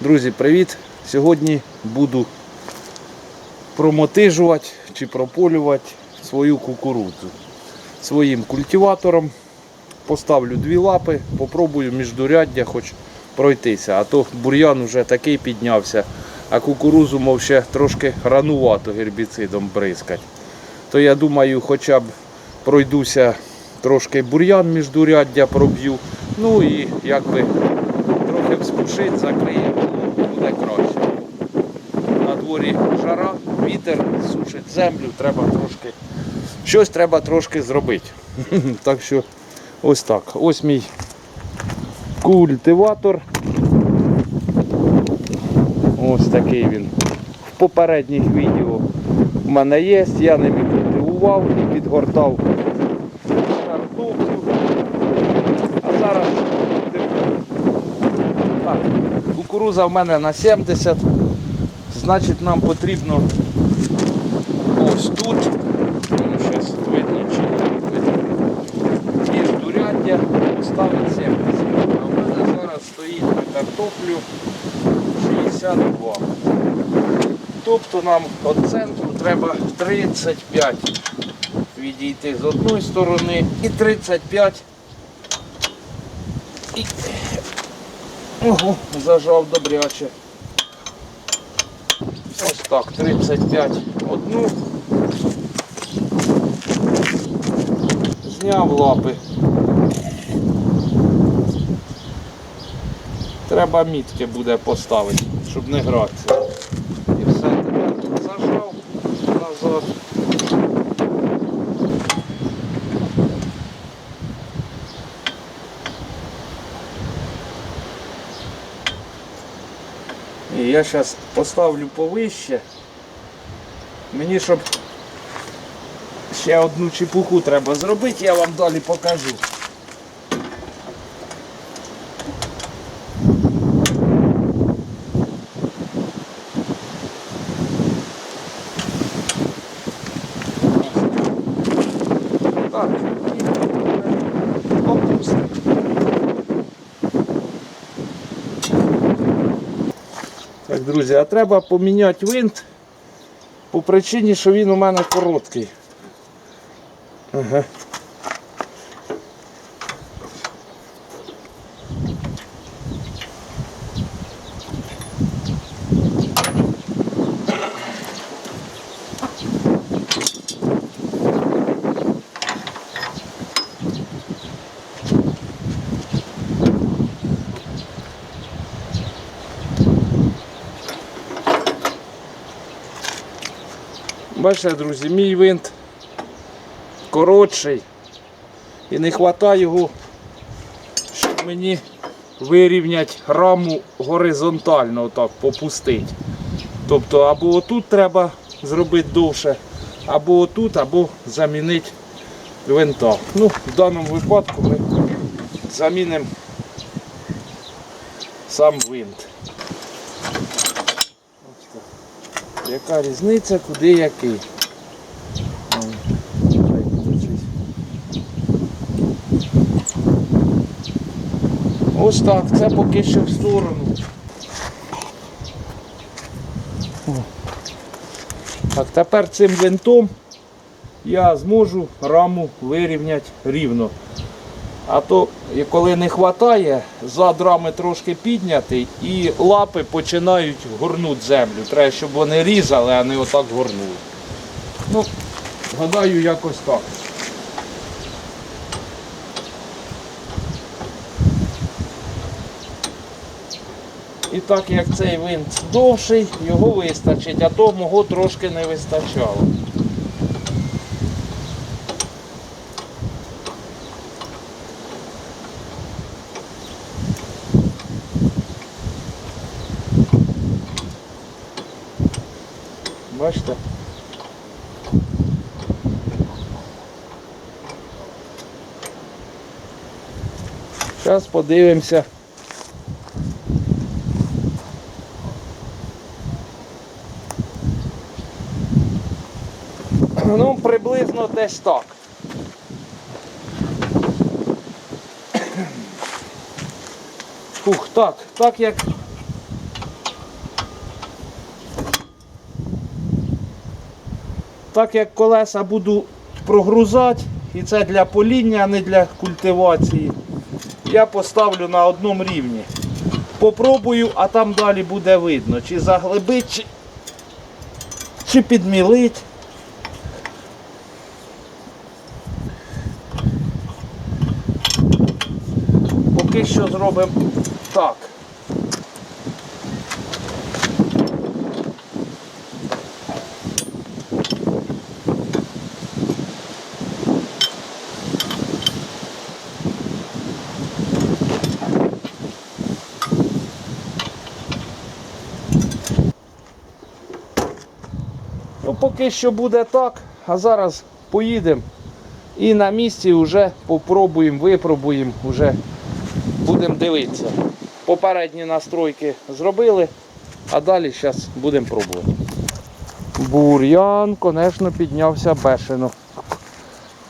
Друзі, привіт! Сьогодні буду промотижувати чи прополювати свою кукурудзу. Своїм культиватором поставлю дві лапи, попробую міждуряддя хоч пройтися. А то бур'ян вже такий піднявся, а кукурузу, мов ще трошки ранувато гербіцидом бризкать. То я думаю, хоча б пройдуся трошки бур'ян міждуряддя проб'ю. Ну і якби трохи вспушить, закриє, буде краще. На дворі жара, вітер сушить землю, треба трошки. Щось треба трошки зробити. Так що ось так. Ось мій культиватор. Ось такий він. В попередніх відео в мене є, я ним культивував і підгортав картоплю. А зараз так, кукуруза в мене на 70. Значить нам потрібно ось тут. Ну, щас видно чи не видно. Міждуряддя поставити 70. А в мене зараз стоїть на картоплю 62. Тобто нам від центру треба 35 відійти з одної сторони і 35 і... Ого, зажав добряче. Ось так, 35 одну. Зняв лапи. Треба мітки буде поставити, щоб не гратися. І все тепер зажав назад. Я зараз поставлю повище. Мені щоб ще одну чепуху треба зробити, я вам далі покажу. Так, і опустимо. Так, друзі, а треба поміняти винт по причині, що він у мене короткий. Ага. Бачите, друзі, мій винт коротший і не вистачає його, щоб мені вирівняти раму горизонтально, отак, попустити. Тобто або отут треба зробити довше, або отут, або замінити винта. Ну, в даному випадку ми замінимо сам винт. Ось так. Яка різниця, куди який? Ось так, це поки що в сторону. Так, тепер цим винтом я зможу раму вирівняти рівно. А то коли не вистачає, зад рами трошки піднятий і лапи починають горнути землю. Треба, щоб вони різали, а не отак горнули. Ну, гадаю, якось так. І так як цей винт довший, його вистачить, а то мого трошки не вистачало. Бачите? Зараз подивимося. Ну, приблизно десь так. Фух, так, так як Так як колеса буду прогрузати, і це для поління, а не для культивації, я поставлю на одному рівні. Попробую, а там далі буде видно, чи заглибить, чи, чи підмілить. Поки що зробимо так. Ну, поки що буде так, а зараз поїдемо і на місці вже попробуємо, випробуємо, вже будемо дивитися. Попередні настройки зробили, а далі зараз будемо пробувати. Бур'ян, звісно, піднявся бешено.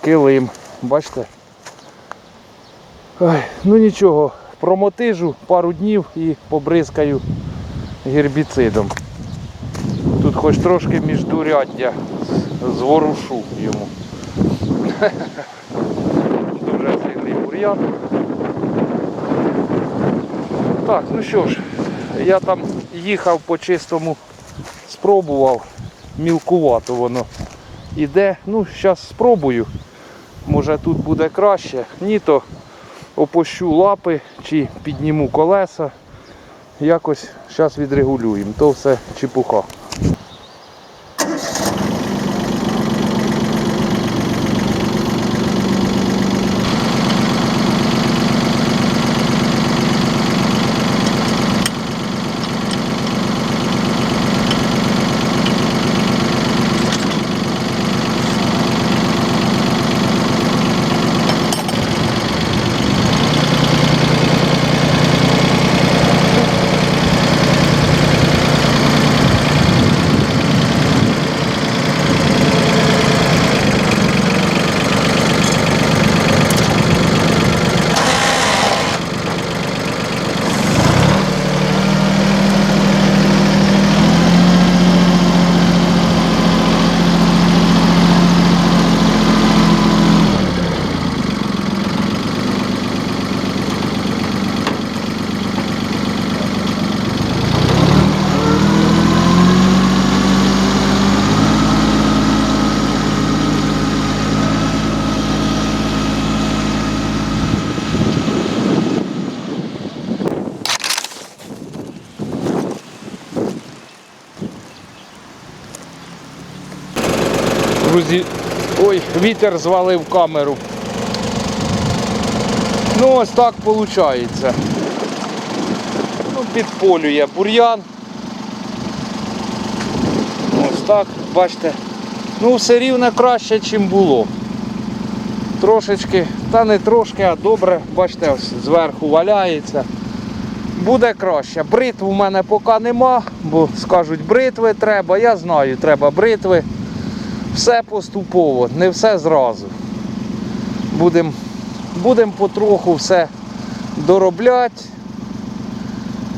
Килим, бачите? Ой, ну нічого, промотижу пару днів і побризкаю гербіцидом. Хоч трошки міждуряддя зворушу йому. Дуже сильний бур'ян. Так, ну що ж, я там їхав по чистому, спробував, мілкувато воно іде. Ну, зараз спробую. Може тут буде краще. Ні, то опущу лапи чи підніму колеса. Якось зараз відрегулюємо. То все чепуха. Друзі, ой, вітер звалив камеру. Ну ось так виходить. Ну, підполює бур'ян. Ось так, бачите. Ну все рівно краще, ніж було. Трошечки, та не трошки, а добре, бачите, ось зверху валяється. Буде краще. Бритв у мене поки нема, бо скажуть бритви треба. Я знаю, треба бритви. Все поступово, не все зразу. Будемо будем потроху все доробляти,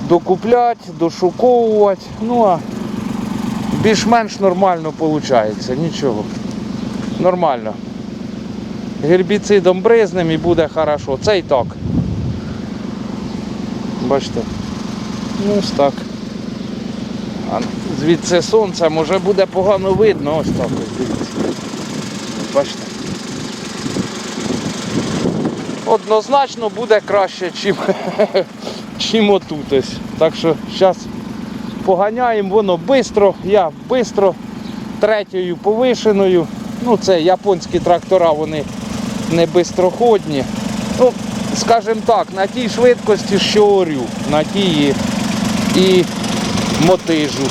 докупляти, дошуковувати. Ну а більш-менш нормально виходить, нічого. Нормально. Гербіцидом бризнем і буде хорошо. Це і так. Бачите? Ну ось так. Звідси сонце, може буде погано видно, ось так ось дивіться. Бачите. Однозначно буде краще, чим, чим отут ось. Так що зараз поганяємо, воно швидко, я швидко, третьою повишеною. Ну це японські трактора, вони не бистроходні. Ну, скажімо так, на тій швидкості, що орю, на тій і мотижу.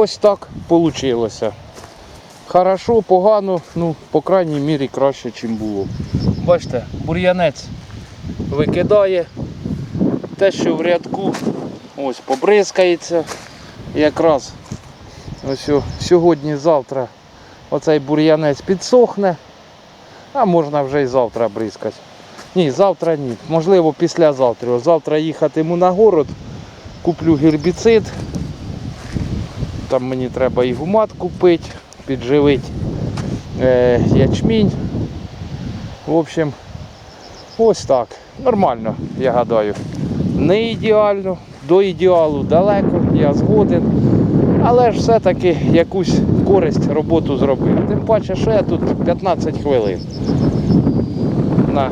Ось так вийшло. Хорошо, погано, ну, по крайній мірі краще, ніж було. Бачите, бур'янець викидає. Те, що в рядку ось побризкається. Якраз ось сьогодні-завтра оцей бур'янець підсохне, а можна вже і завтра бризкати. Ні, завтра ні. Можливо, післязавтра. Завтра їхатиму на город, куплю гербіцид. Там мені треба і гумат купити, підживити е, ячмінь. В общем, ось так. Нормально, я гадаю. Не ідеально, до ідеалу далеко, я згоден. Але ж все-таки якусь користь роботу зробив. Тим паче, що я тут 15 хвилин на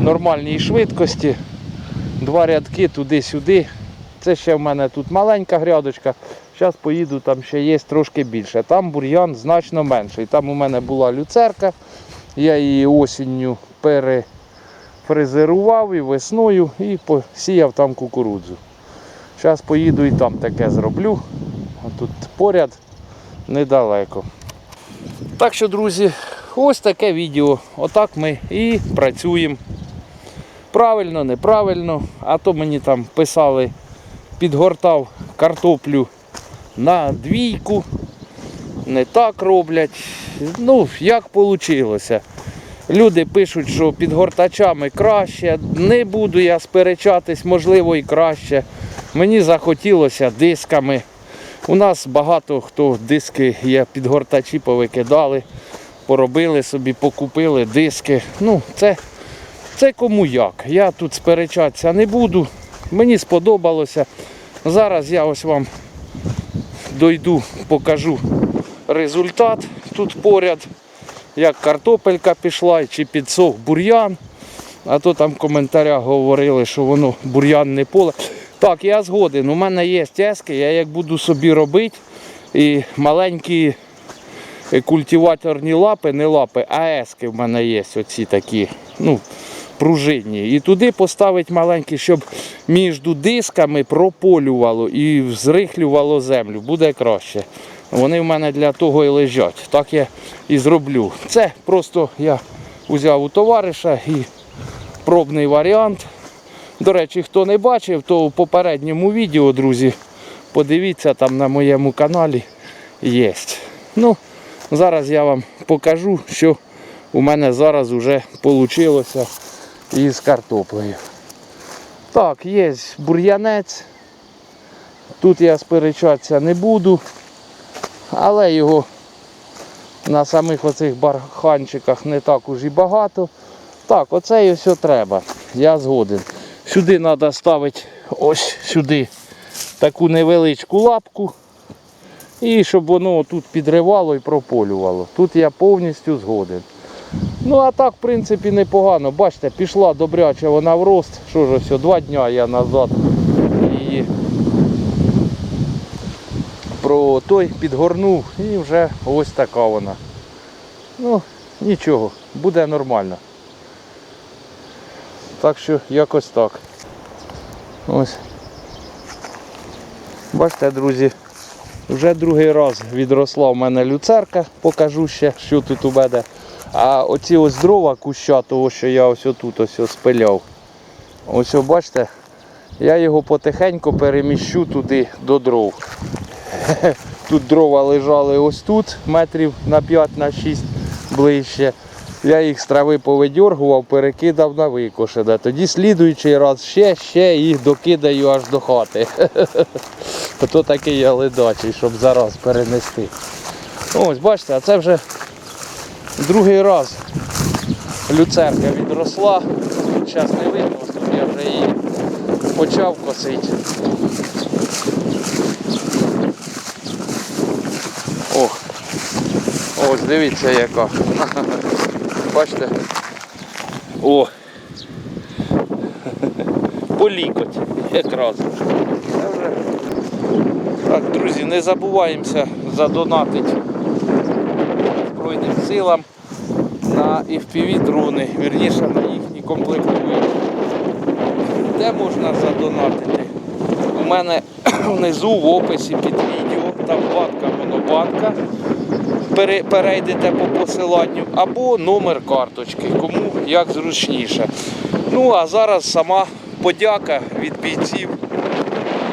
нормальній швидкості. Два рядки туди-сюди. Це ще в мене тут маленька грядочка. Зараз поїду, там ще є трошки більше. Там бур'ян значно менший. Там у мене була люцерка. Я її осінню перефрезерував і весною і посіяв там кукурудзу. Зараз поїду і там таке зроблю. Тут поряд недалеко. Так що, друзі, ось таке відео. Отак ми і працюємо. Правильно, неправильно. А то мені там писали, підгортав картоплю на двійку. Не так роблять. Ну, як вийшло. Люди пишуть, що підгортачами краще. Не буду я сперечатись, можливо, і краще. Мені захотілося дисками. У нас багато хто диски є, підгортачі повикидали, поробили собі, покупили диски. Ну, це, це кому як. Я тут сперечатися не буду. Мені сподобалося. Зараз я ось вам дойду, покажу результат тут поряд, як картопелька пішла, чи підсох бур'ян. А то там в коментарях говорили, що воно бур'янне поле. Так, я згоден. У мене є тяски, я як буду собі робити. І маленькі культиваторні лапи, не лапи, а ески в мене є оці такі, ну, пружинні. І туди поставити маленькі, щоб між дисками прополювало і зрихлювало землю. Буде краще. Вони в мене для того і лежать. Так я і зроблю. Це просто я взяв у товариша і пробний варіант. До речі, хто не бачив, то у попередньому відео, друзі, подивіться там на моєму каналі є. Ну, зараз я вам покажу, що у мене зараз вже вийшло із картоплею. Так, є бур'янець. Тут я сперечатися не буду, але його на самих оцих барханчиках не так уж і багато. Так, оце і все треба. Я згоден. Сюди треба ставити ось сюди таку невеличку лапку. І щоб воно тут підривало і прополювало. Тут я повністю згоден. Ну а так, в принципі, непогано. Бачите, пішла добряча вона в рост. Що ж ось, два дня я назад її про той підгорнув і вже ось така вона. Ну, нічого, буде нормально. Так що якось так. Ось. Бачите, друзі, вже другий раз відросла в мене люцерка, покажу ще, що тут у мене. А оці ось дрова куща, того, що я ось тут ось спиляв. Ось бачите, я його потихеньку переміщу туди до дров. Тут дрова лежали ось тут, метрів на 5 на 6 ближче. Я їх з трави повидьоргував, перекидав на викошене. Тоді слідуючий раз ще, ще їх докидаю аж до хати. Ото такий я ледачий, щоб зараз перенести. Ось, бачите, а це вже другий раз люцерка відросла. Зараз не видно, я вже її почав косити. Ох, ось дивіться яка. Бачите? О! По лікоть якраз. Так, друзі, не забуваємося задонатити Збройним силам на FPV дрони, вірніше на їхні комплектуючі. Де можна задонатити? У мене внизу в описі під відео, там банка. Пере- Перейдете по посиланню, або номер карточки, кому як зручніше. Ну а зараз сама подяка від бійців,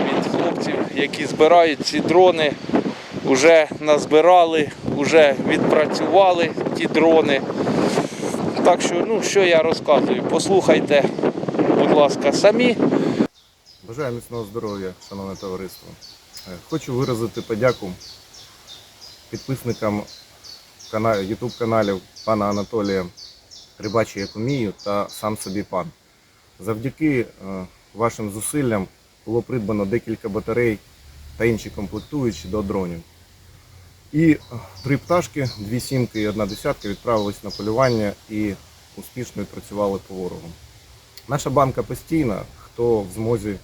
від хлопців, які збирають ці дрони. Уже назбирали, вже відпрацювали ті дрони. Так що, ну що я розказую, послухайте, будь ласка, самі. Бажаю міцного здоров'я, шановне товариство. Е, Хочу виразити подяку підписникам YouTube каналів пана Анатолія Рибачі як умію та сам собі пан. Завдяки е, вашим зусиллям було придбано декілька батарей та інші комплектуючі до дронів. І три пташки, дві сімки і одна десятка відправились на полювання і успішно відпрацювали по ворогу. Наша банка постійна, хто в змозі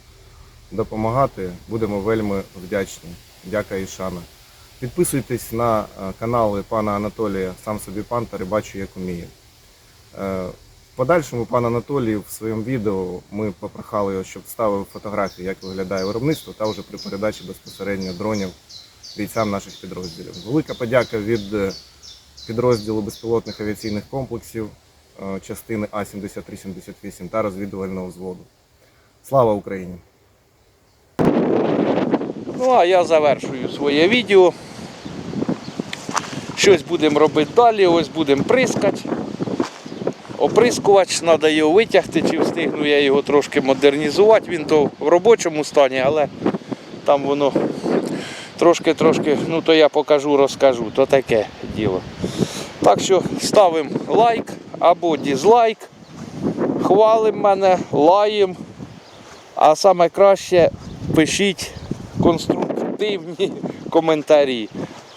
допомагати, будемо вельми вдячні. Дяка і шана. Підписуйтесь на е, канали пана Анатолія, сам собі пан та рибачу як уміє. Е, В подальшому пан Анатолій в своєму відео ми попрохали його, щоб ставив фотографії, як виглядає виробництво, та вже при передачі безпосередньо дронів бійцям наших підрозділів. Велика подяка від е, підрозділу безпілотних авіаційних комплексів е, частини А-7378 та розвідувального взводу. Слава Україні! Ну а я завершую своє відео. Щось будемо робити далі, ось будемо прискати. Оприскувач, треба його витягти, чи встигну я його трошки модернізувати. Він то в робочому стані, але там воно трошки-трошки, ну то я покажу, розкажу, то таке діло. Так що ставимо лайк або дізлайк, хвалимо мене, лаєм. А саме краще пишіть конструктивні коментарі.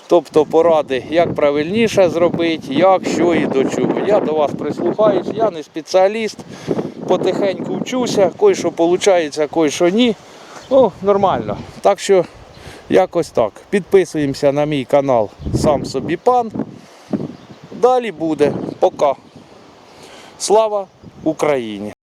Тобто поради, як правильніше зробити, як, що і до чого. Я до вас прислухаюсь, я не спеціаліст, потихеньку вчуся, кой що виходить, кой що ні. Ну, нормально. Так що якось так. Підписуємося на мій канал Сам собі пан. Далі буде. Пока. Слава Україні!